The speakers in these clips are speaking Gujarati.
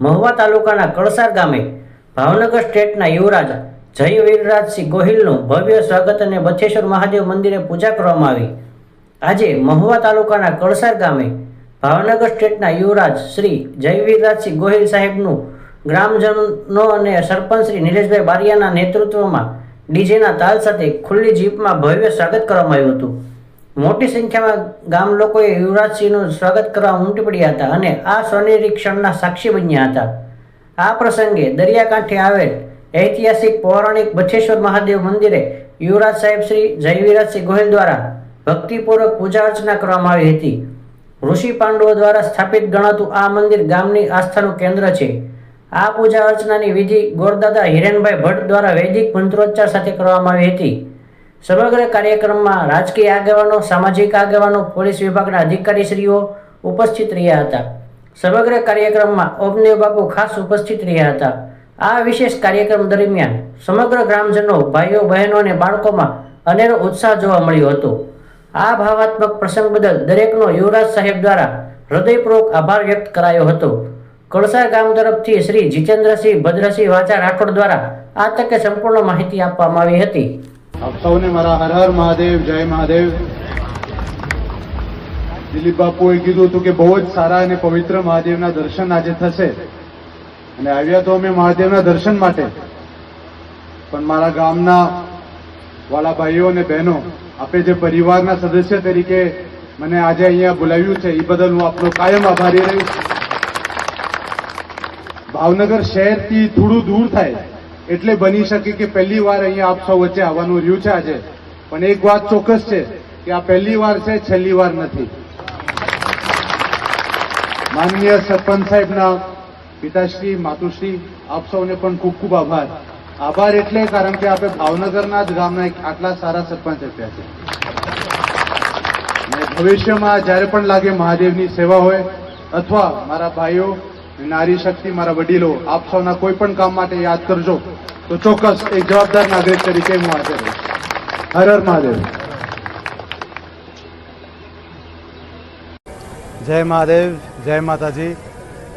મહુવા તાલુકાના કળસાર ગામે ભાવનગર સ્ટેટના યુવરાજ જય વીરરાજસિંહ ગોહિલનું ભવ્ય સ્વાગત અને બથેશ્વર મહાદેવ મંદિરે પૂજા કરવામાં આવી. આજે મહુવા તાલુકાના કળસાર ગામે ભાવનગર સ્ટેટના યુવરાજ શ્રી જય વીરરાજસિંહ ગોહિલ સાહેબનું ગ્રામજનો અને સરપંચ શ્રી નિલેશભાઈ બારિયાના નેતૃત્વમાં ડીજેના તાલ સાથે ખુલ્લી જીપમાં ભવ્ય સ્વાગત કરવામાં આવ્યું હતું. મોટી સંખ્યામાં ગામ લોકોએ યુવરાજસિંહનું સ્વાગત કરવા ઉમટી પડ્યા હતા અને આ સ્વનિરીક્ષણના ક્ષણના સાક્ષી બન્યા હતા. આ પ્રસંગે દરિયાકાંઠે આવેલ ઐતિહાસિક પૌરાણિક બથેશ્વર મહાદેવ મંદિરે યુવરાજ સાહેબ શ્રી જયવીરાજસિંહ ગોહિલ દ્વારા ભક્તિપૂર્વક પૂજા અર્ચના કરવામાં આવી હતી. ઋષિ પાંડવો દ્વારા સ્થાપિત ગણાતું આ મંદિર ગામની આસ્થાનું કેન્દ્ર છે. આ પૂજા અર્ચનાની વિધિ ગોરદાદા હિરેનભાઈ ભટ્ટ દ્વારા વૈદિક મંત્રોચ્ચાર સાથે કરવામાં આવી હતી. સમગ્ર કાર્યક્રમમાં રાજકીય આગેવાનો, સામાજિક આગેવાનો, પોલીસ વિભાગના અધિકારીશ્રીઓ ઉપસ્થિત રહ્યા હતા. સમગ્ર કાર્યક્રમમાં ઓબનેવ બાપુ ખાસ ઉપસ્થિત રહ્યા હતા. આ વિશેષ કાર્યક્રમ દરમિયાન સમગ્ર ગ્રામજનો, ભાઈઓ, બહેનો અને બાળકોમાં અનેરો ઉત્સાહ જોવા મળ્યો હતો. આ ભાવાત્મક પ્રસંગ બદલ દરેકનો યુવરાજ સાહેબ દ્વારા હૃદયપૂર્વક આભાર વ્યક્ત કરાયો હતો. કળસા ગામ તરફથી શ્રી જીતેન્દ્રસિંહ, ભદ્રસિંહ વાચા રાઠોડ દ્વારા આ તકે સંપૂર્ણ માહિતી આપવામાં આવી હતી. આપ સૌને મારા હર હર મહાદેવ, જય મહાદેવ. દિલીપ બાપુએ કીધું હતું કે બહુ જ સારા અને પવિત્ર મહાદેવના દર્શન આજે થશે. અને આવ્યા તો અમે મહાદેવના દર્શન માટે. પણ મારા ગામના વાલા ભાઈઓ અને બહેનો, આપે જે પરિવારના સદસ્ય તરીકે મને આજે અહીંયા બોલાવ્યું છે, એ બદલ હું આપનો કાયમ આભારી રહીશ ભાવનગર શહેરથી થોડું દૂર થાય. એટલે બની શકે કે પહેલી વાર અહીંયા આપ સૌ વચ્ચે આવવાનું રહ્યું છે આજે. પણ એક વાત ચોક્કસ છે કે આ પહેલી વાર છે, છેલ્લી વાર નથી. માનનીય સરપંચ સાહેબના પિતાશ્રી, માતુશ્રી, આપ સૌને પણ ખૂબ ખૂબ આભાર. આભાર એટલે કારણ કે આપણે ભાવનગરના જ ગામના એક આટલા સારા સરપંચ આપ્યા છે. અને ભવિષ્યમાં જ્યારે પણ લાગે મહાદેવની સેવા હોય, અથવા મારા ભાઈઓ, નારી શક્તિ, મારા વડીલો, આપ સૌના કોઈ પણ કામ માટે યાદ કરજો. તો ચોક્કસ એક જવાબદાર નાગરિક તરીકે હું હાજર રહીશ હર હર મહાદેવ. જય મહાદેવ, જય માતાજી.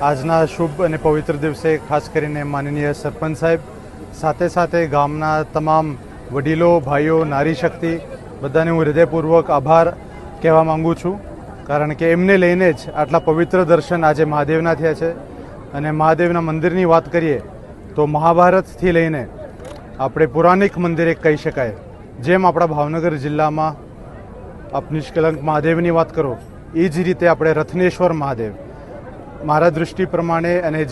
આજના શુભ અને પવિત્ર દિવસે ખાસ કરીને માનનીય સરપંચ સાહેબ, સાથે સાથે ગામના તમામ વડીલો, ભાઈઓ, નારી શક્તિ, બધાને હું હૃદયપૂર્વક આભાર કહેવા માંગુ છું. કારણ કે એમને લઈને જ આટલા પવિત્ર દર્શન આજે મહાદેવના થયા છે. અને મહાદેવના મંદિરની વાત કરીએ તો મહાભારતથી લઈને આપણે પુરાણિક મંદિર એક કહી શકાય. જેમ આપણા ભાવનગર જિલ્લામાં આપ નિષ્કલંક મહાદેવની વાત કરો, એ જ રીતે આપણે રથનેશ્વર મહાદેવ. મારા દૃષ્ટિ પ્રમાણે અને